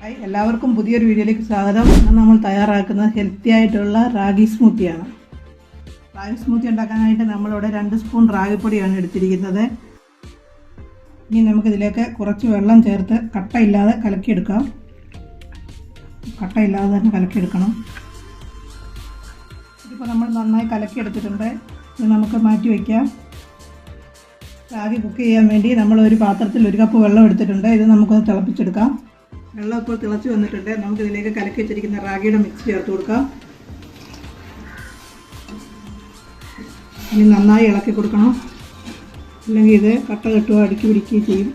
Hi എല്ലാവർക്കും പുതിയൊരു വീഡിയോയിലേക്ക് സ്വാഗതം. ഇന്ന് നമ്മൾ തയ്യാറാക്കുന്നത് ഹെൽത്തി ആയിട്ടുള്ള റാഗി സ്മൂത്തിയാണ്. റാഗി സ്മൂത്തി ഉണ്ടാക്കാനായിട്ട് നമ്മളിവിടെ രണ്ട് സ്പൂൺ റാഗിപ്പൊടിയാണ് എടുത്തിരിക്കുന്നത്. ഇനി നമുക്കിതിലേക്ക് കുറച്ച് വെള്ളം ചേർത്ത് കട്ടയില്ലാതെ കലക്കിയെടുക്കാം. കട്ടയില്ലാതെ തന്നെ കലക്കിയെടുക്കണം. ഇതിപ്പോൾ നമ്മൾ നന്നായി കലക്കിയെടുത്തിട്ടുണ്ട്. ഇത് നമുക്ക് മാറ്റി വയ്ക്കാം റാഗി കുക്ക് ചെയ്യാൻ വേണ്ടി നമ്മൾ ഒരു പാത്രത്തിൽ ഒരു കപ്പ് വെള്ളം എടുത്തിട്ടുണ്ട്. ഇത് നമുക്കൊന്ന് തിളപ്പിച്ചെടുക്കാം. വെള്ളം ഇപ്പോൾ തിളച്ച് വന്നിട്ടുണ്ട്. നമുക്ക് ഇതിലേക്ക് കലക്കി വെച്ചിരിക്കുന്ന റാഗിയുടെ മിക്സ് ചേർത്ത് കൊടുക്കാം. ഇനി നന്നായി ഇളക്കി കൊടുക്കണം. അല്ലെങ്കിൽ ഇത് കട്ട കെട്ടുകയോ അടുക്കി പിടിക്കുകയും ചെയ്യും.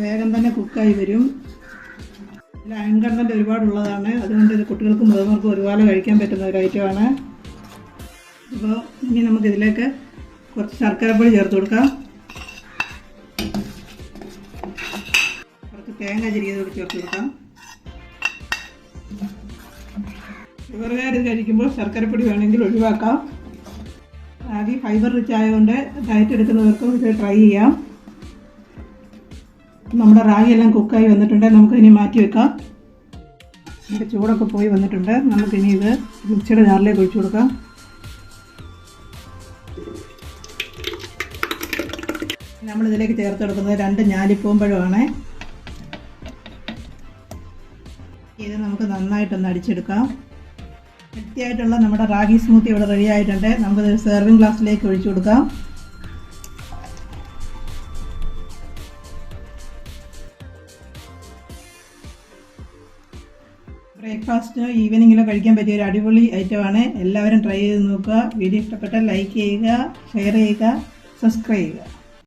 വേഗം തന്നെ കുക്കായി വരും. ഇതിൽ അയൺ കണ്ടന്റ് ഒരുപാടുള്ളതാണ് അതുകൊണ്ട് ഇത് കുട്ടികൾക്കും മുതിർന്നവർക്കും ഒരുപാട് കഴിക്കാൻ പറ്റുന്ന ഒരു ഐറ്റമാണ് അപ്പോൾ ഇനി നമുക്കിതിലേക്ക് കുറച്ച് ശർക്കരപ്പൊടി ചേർത്ത് കൊടുക്കാം കുറച്ച് തേങ്ങ ചെറിയത് കൂടി ചേർത്ത് കൊടുക്കാം. ഷുഗറുകാർ കഴിക്കുമ്പോൾ ശർക്കരപ്പൊടി വേണമെങ്കിൽ ഒഴിവാക്കാം. ആദ്യം ഫൈബർ റിച്ച് ആയതുകൊണ്ട് ഡയറ്റ് എടുക്കുന്നവർക്കും ഇത് ട്രൈ ചെയ്യാം. നമ്മുടെ റാഗി എല്ലാം കുക്കായി വന്നിട്ടുണ്ട്. നമുക്കിനി മാറ്റി വെക്കാം. ഇതിന്റെ ചൂടൊക്കെ പോയി വന്നിട്ടുണ്ട്. നമുക്കിനി ഇത് മിക്സിയുടെ ജാറിലേക്ക് ഒഴിച്ചു കൊടുക്കാം. നമ്മളിതിലേക്ക് ചേർത്ത് കൊടുക്കുന്നത് രണ്ട് ഞാലിപ്പൂമ്പഴമാണ് ഇത് നമുക്ക് നന്നായിട്ടൊന്ന് അടിച്ചെടുക്കാം. വൃത്തിയായിട്ടുള്ള നമ്മുടെ റാഗി സ്മൂത്തി ഇവിടെ റെഡി ആയിട്ടുണ്ട്. നമുക്കത് സെർവിങ് ഗ്ലാസ്സിലേക്ക് ഒഴിച്ചു കൊടുക്കാം. ബ്രേക്ക്ഫാസ്റ്റ് ഈവനിങ്ങിലോ കഴിക്കാൻ പറ്റിയ ഒരു അടിപൊളി ഐറ്റമാണ് എല്ലാവരും ട്രൈ ചെയ്ത് നോക്കുക. വീഡിയോ ഇഷ്ടപ്പെട്ടാൽ ലൈക്ക് ചെയ്യുക ഷെയർ ചെയ്യുക സബ്സ്ക്രൈബ് ചെയ്യുക.